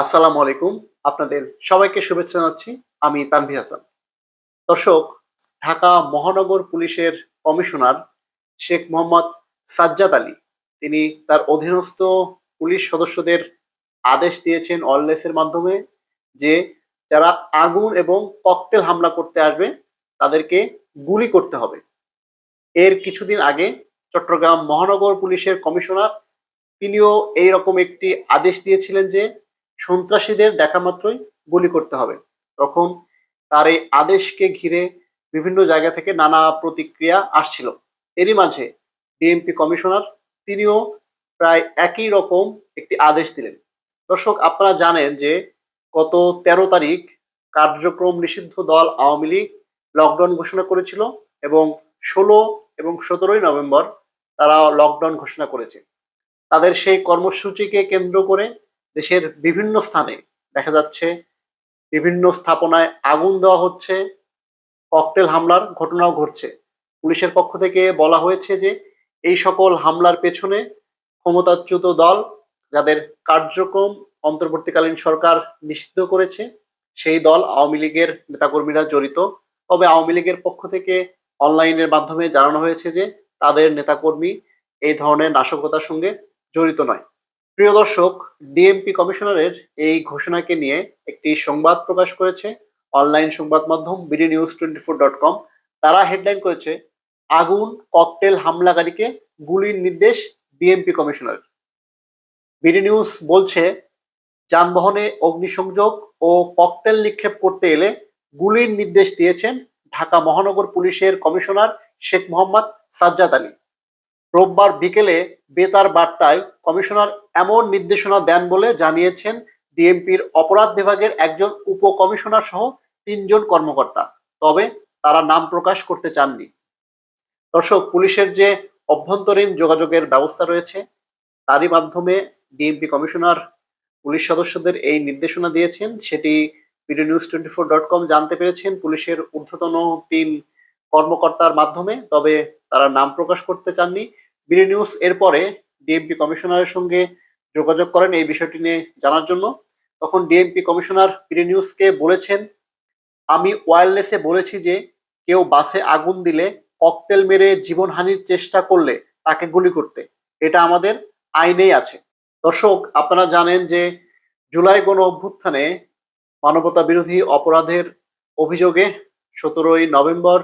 আসসালামু আলাইকুম। আপনাদের সবাইকে শুভেচ্ছা জানাচ্ছি। আমি তানভি হাসান। দর্শক, ঢাকা মহানগর পুলিশের কমিশনার শেখ মোহাম্মদ সাজ্জাদ আলী, তিনি তার অধীনস্থ পুলিশ সদস্যদের আদেশ দিয়েছেন অনলেসের মাধ্যমে যে যারা আগুন এবং ককটেল হামলা করতে আসবে, তাদেরকে গুলি করতে হবে। এর কিছুদিন আগে চট্টগ্রাম মহানগর পুলিশের কমিশনার, তিনিও এই রকম একটি আদেশ দিয়েছিলেন যে সন্ত্রাসীদের দেখা মাত্রই গুলি করতে হবে। তখন তার এই আদেশকে ঘিরে বিভিন্ন জায়গা থেকে নানা প্রতিক্রিয়া আসছিল। এরই মাঝে ডিএমপি কমিশনার তিনিও প্রায় একই রকম একটি আদেশ দিলেন। দর্শক, আপনারা জানেন যে গত তেরো তারিখ কার্যক্রম নিষিদ্ধ দল আওয়ামী লীগ লকডাউন ঘোষণা করেছিল এবং ষোলো এবং সতেরোই নভেম্বর তারা লকডাউন ঘোষণা করেছে। তাদের সেই কর্মসূচিকে কেন্দ্র করে দেশের বিভিন্ন স্থানে দেখা যাচ্ছে বিভিন্ন স্থাপনায় আগুন দেওয়া হচ্ছে, ককটেল হামলার ঘটনাও ঘটছে। পুলিশের পক্ষ থেকে বলা হয়েছে যে এই সকল হামলার পেছনে ক্ষমতাচ্যুত দল যাদের কার্যক্রম অন্তর্বর্তীকালীন সরকার নিষিদ্ধ করেছে, সেই দল আওয়ামী লীগের নেতাকর্মীরা জড়িত। তবে আওয়ামী লীগের পক্ষ থেকে অনলাইনের মাধ্যমে জানানো হয়েছে যে তাদের নেতাকর্মী এই ধরনের নাশকতার সঙ্গে জড়িত নয়। প্রিয় দর্শক ডিএমপি কমিশনারের এই ঘোষণাকে নিয়ে একটি সংবাদ প্রকাশ করেছে অনলাইন সংবাদ মাধ্যম BD news twenty four dot com. তারা হেডলাইন করেছে, আগুন, ককটেল হামলাকারীকে গুলির নির্দেশ ডিএমপি কমিশনারের বিডি নিউজ বলছে, যানবাহনে অগ্নিসংযোগ ও ককটেল নিক্ষেপ করতে এলে গুলির নির্দেশ দিয়েছেন ঢাকা মহানগর পুলিশের কমিশনার শেখ মোহাম্মদ সাজ্জাদ আলী। রোববার বিকেলে বেতার বার্তায় কমিশনার এমন নির্দেশনা দেন বলে জানিয়েছেন ডিএমপির অপরাধ বিভাগের একজন উপকমিশনার সহ তিনজন কর্মকর্তা। তবে তারা নাম প্রকাশ করতে চাননি। দর্শক, পুলিশের যে অভ্যন্তরীণ যোগাযোগের ব্যবস্থা রয়েছে, তারই মাধ্যমে ডিএমপি কমিশনার পুলিশ সদস্যদের এই নির্দেশনা দিয়েছেন। সেটি video news twenty four dot com জানতে পেরেছেন। পুলিশের ঊর্ধ্বতন তিন কর্মকর্তার মাধ্যমে, তবে তারা নাম প্রকাশ করতে চাননি। বিডি নিউজ এরপরে ডিএমপি কমিশনারের সঙ্গে যোগাযোগ করেন এই বিষয়টি নিয়ে জানার জন্য। তখন ডিএমপি কমিশনার বিডি নিউজকে বলেছেন, আমি ওয়্যারলেসে বলেছি যে, কেউ বাসে আগুন দিলে ককটেল মেরে জীবনহানির চেষ্টা করলে তাকে গুলি করতে। এটা আমাদের আইনেই আছে। দর্শক, আপনারা জানেন যে, জুলাই গণ অভ্যুত্থানে মানবতা বিরোধী অপরাধের অভিযোগে সতেরোই নভেম্বর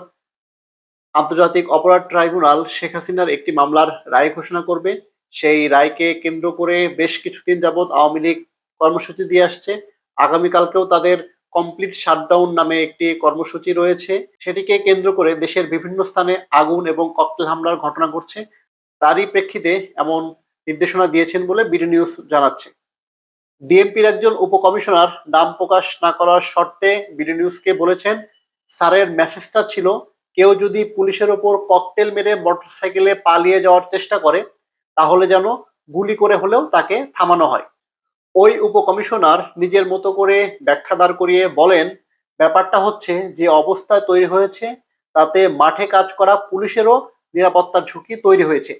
আন্তর্জাতিক অপরাধ ট্রাইব্যুনাল শেখ হাসিনার একটি মামলার রায় ঘোষণা করবে। সেই রায়কে কেন্দ্র করে বেশ কিছুদিন যাবৎ আওয়ামী লীগ কর্মসূচি দিয়ে আসছে। আগামীকালকেও তাদের কমপ্লিট শাটডাউন নামে একটি কর্মসূচি রয়েছে। সেটিকে কেন্দ্র করে দেশের বিভিন্ন স্থানে আগুন এবং ককটেল হামলার ঘটনা ঘটছে। তারই প্রেক্ষিতে এমন নির্দেশনা দিয়েছেন বলে বিডি নিউজ জানাচ্ছে। ডিএমপির একজন উপকমিশনার নাম প্রকাশ না করার শর্তে বিডি নিউজকে বলেছেন, স্যারের মেসেজটা ছিল, কেউ যদি পুলিশের ওপর ককটেল মেরে মোটরসাইকেলে পালিয়ে যাওয়ার চেষ্টা করে তাহলে যেন গুলি করে হলেও তাকে থামানো হয়। ওই উপকমিশনার নিজের মতো করে ব্যাখ্যা দাঁড় করিয়ে বলেন, ব্যাপারটা হচ্ছে যে অবস্থা তৈরি হয়েছে, তাতে মাঠে কাজ করা পুলিশেরও নিরাপত্তার ঝুঁকি তৈরি হয়েছে।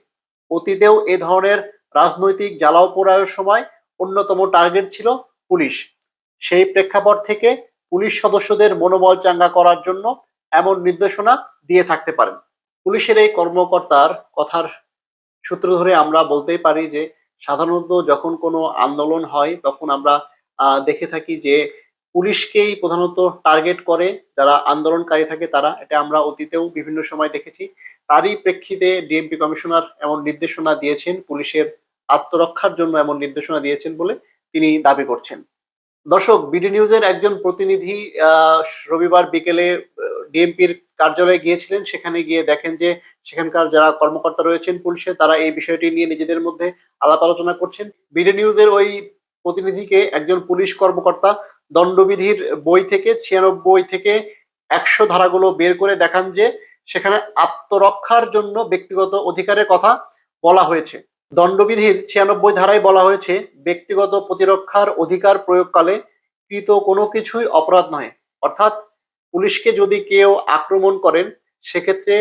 অতীতেও এ ধরনের রাজনৈতিক জ্বালাও পোড়ায়ের সময় অন্যতম টার্গেট ছিল পুলিশ। সেই প্রেক্ষাপট থেকে পুলিশ সদস্যদের মনোবল চাঙ্গা করার জন্য এমন নির্দেশনা দিয়ে থাকতে পারেন। পুলিশের এই কর্মকর্তার কথার সূত্র ধরে আমরা বলতেই পারি যে, সাধারণত যখন কোনো আন্দোলন হয়, তখন আমরা দেখে থাকি যে, পুলিশকেই প্রধানত টার্গেট করে যারা আন্দোলনকারী থাকে তারা। এটা আমরা অতীতেও বিভিন্ন সময় দেখেছি। তারই প্রেক্ষিতে ডিএমপি কমিশনার এমন নির্দেশনা দিয়েছেন, পুলিশের আত্মরক্ষার জন্য এমন নির্দেশনা দিয়েছেন বলে তিনি দাবি করছেন। দর্শক, বিডি নিউজের একজন প্রতিনিধি রবিবার বিকেলে ডিএমপির কার্যালয়ে গিয়েছিলেন, সেখানে গিয়ে দেখেন যে সেখানকার যারা কর্মকর্তা রয়েছেন পুলিশে, তারা এই বিষয়টি নিয়ে নিজেদের মধ্যে আলাপ আলোচনা করছেন। বিডি নিউজের ওই প্রতিনিধিকে একজন পুলিশ কর্মকর্তা দণ্ডবিধির বই থেকে, ছিয়ানব্বই থেকে একশো ধারাগুলো বের করে দেখান যে সেখানে আত্মরক্ষার জন্য ব্যক্তিগত অধিকারের কথা বলা হয়েছে। দণ্ডবিধির ছিয়ানব্বই ধারায় বলা হয়েছে, ব্যক্তিগত প্রতিরক্ষার অধিকার প্রয়োগকালে কৃত কোনো কিছুই অপরাধ নয়। অর্থাৎ পুলিশকে যদি কেউ আক্রমণ করেন, সেক্ষেত্রে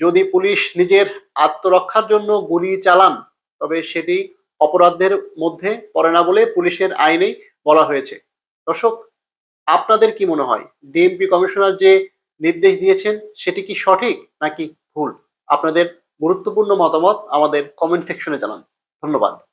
যদি পুলিশ নিজের আত্মরক্ষার জন্য গুলি চালান, তবে সেটি অপরাধের মধ্যে পড়ে না বলে পুলিশের আইনেই বলা হয়েছে। দর্শক, আপনাদের কি মনে হয়? ডিএমপি কমিশনার যে নির্দেশ দিয়েছেন, সেটি কি সঠিক নাকি ভুল? আপনাদের গুরুত্বপূর্ণ মতামত আমাদের কমেন্ট সেকশনে জানান। ধন্যবাদ।